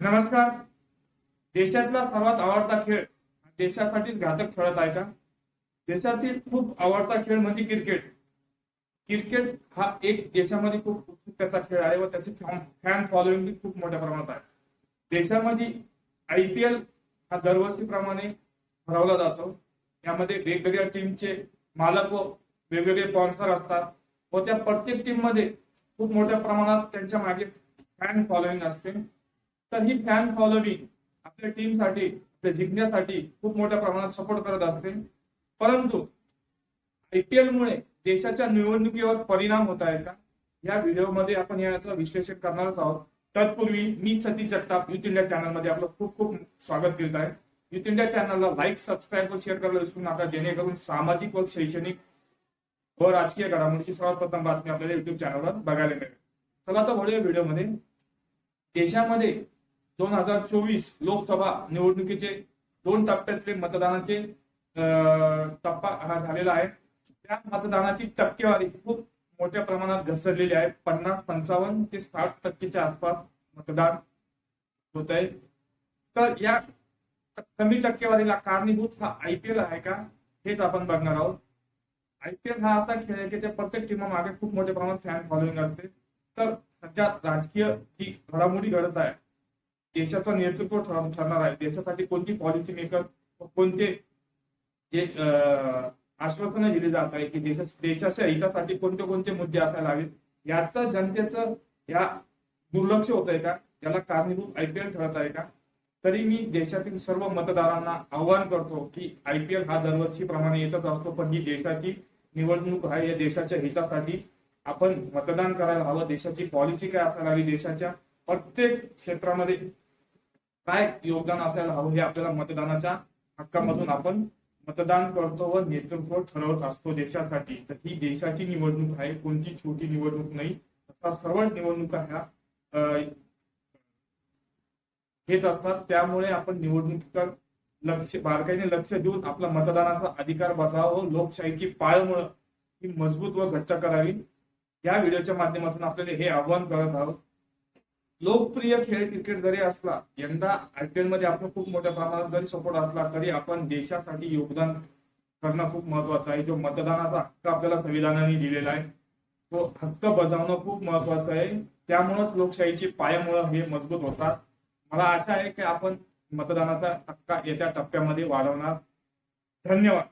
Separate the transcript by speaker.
Speaker 1: नमस्कार. देशातला सर्वात आवडता खेळ देशासाठीच घातक ठरत आहे का? देशातील खूप आवडता खेळ म्हणजे क्रिकेट. क्रिकेट हा एक देशामध्ये खूप उत्सुकतेचा खेळ आहे व त्याची फॅन फॉलोइंग खूप मोठ्या प्रमाणात आहे. देशामध्ये आय पी एल हा दरवर्षीप्रमाणे भरवला जातो. यामध्ये वेगवेगळ्या टीमचे मालक व वेगवेगळे स्पॉन्सर असतात व त्या प्रत्येक टीममध्ये खूप मोठ्या प्रमाणात त्यांच्या मागे फॅन फॉलोइंग असते. तर ही फॅन फॉलोविंग आपल्या टीमसाठी आपल्या जिंकण्यासाठी खूप मोठ्या प्रमाणात सपोर्ट करत असते. परंतु आयपीएल मुळे देशाच्या निवडणुकीवर परिणाम होत आहे का? या व्हिडिओमध्ये आपण याचं विश्लेषण करणारच आहोत. तत्पूर्वी मी सती जगताप युथ इंडिया चॅनलमध्ये आपलं खूप खूप स्वागत करीत आहे. युथ इंडिया चॅनलला लाईक सबस्क्राईब व शेअर करायला विसरू नका जेणेकरून सामाजिक व शैक्षणिक व राजकीय घडामोडीची सर्वात प्रथम बातमी आपल्याला युट्यूब चॅनलवर बघायला मिळेल. चला तर व्हिडिओ व्हिडिओमध्ये. देशामध्ये दोन हजार चोवीस लोकसभा निवडणुकीचे दोन टप्प्यातले मतदानाचे टप्पा हा झालेला आहे. त्या मतदानाची टक्केवारी खूप मोठ्या प्रमाणात घसरलेली आहे. पन्नास पंचावन्न ते साठ टक्केच्या आसपास मतदान होत आहे. तर या कमी टक्केवारीला कारणीभूत हा आयपीएल आहे का हेच आपण बघणार आहोत. आयपीएल हा असा खेळ आहे की त्या प्रत्येक टीमा मागे खूप मोठ्या प्रमाणात फॅन फॉलोईंग असते. तर सध्या राजकीय जी घडामोडी घडत आहे देशाचं नेतृत्व ठरणार आहे. देशासाठी कोणती पॉलिसी मेकर कोणते जे आश्वासनं दिली जात आहे की देशा देशाच्या हितासाठी कोणते कोणते मुद्दे असायला हवेत याचा जनतेचं या दुर्लक्ष होत आहे का? याला कारणीभूत आयपीएल ठरत आहे का? तरी मी देशातील सर्व मतदारांना आवाहन करतो की आयपीएल हा दरवर्षी प्रमाणे येतच असतो पण ही देशाची निवडणूक आहे. या देशाच्या हितासाठी आपण मतदान करायला हवं. देशाची पॉलिसी काय असायला हवी? देशाच्या प्रत्येक क्षेत्रामध्ये काय योगदान असायला हवं हे आपल्याला मतदानाच्या हक्कामधून आपण मतदान करतो व नेतृत्व ठरवत असतो देशासाठी. तर ही देशाची निवडणूक आहे कोणती छोटी निवडणूक नाही असा सर्व निवडणुका ह्या हेच असतात. त्यामुळे आपण निवडणुकीकडे लक्ष बारकाईने लक्ष देऊन आपला मतदानाचा अधिकार बसावा व लोकशाहीची पाळमुळं ही मजबूत व घट्ट करावी. या व्हिडिओच्या माध्यमातून आपल्याला हे आव्हान करत आहोत. लोकप्रिय खेळ क्रिकेट जरी असला यंदा आयपीएलमध्ये आपण खूप मोठ्या प्रमाणात जरी सपोर्ट असला तरी आपण देशासाठी योगदान करणं खूप महत्वाचं आहे. जो मतदानाचा हक्क आपल्याला संविधानाने दिलेला आहे तो हक्क बजावणं खूप महत्वाचं आहे. त्यामुळेच लोकशाहीची पायामुळं हे मजबूत होतात. मला आशा आहे की आपण मतदानाचा हक्का येत्या टप्प्यामध्ये वाढवणार. धन्यवाद.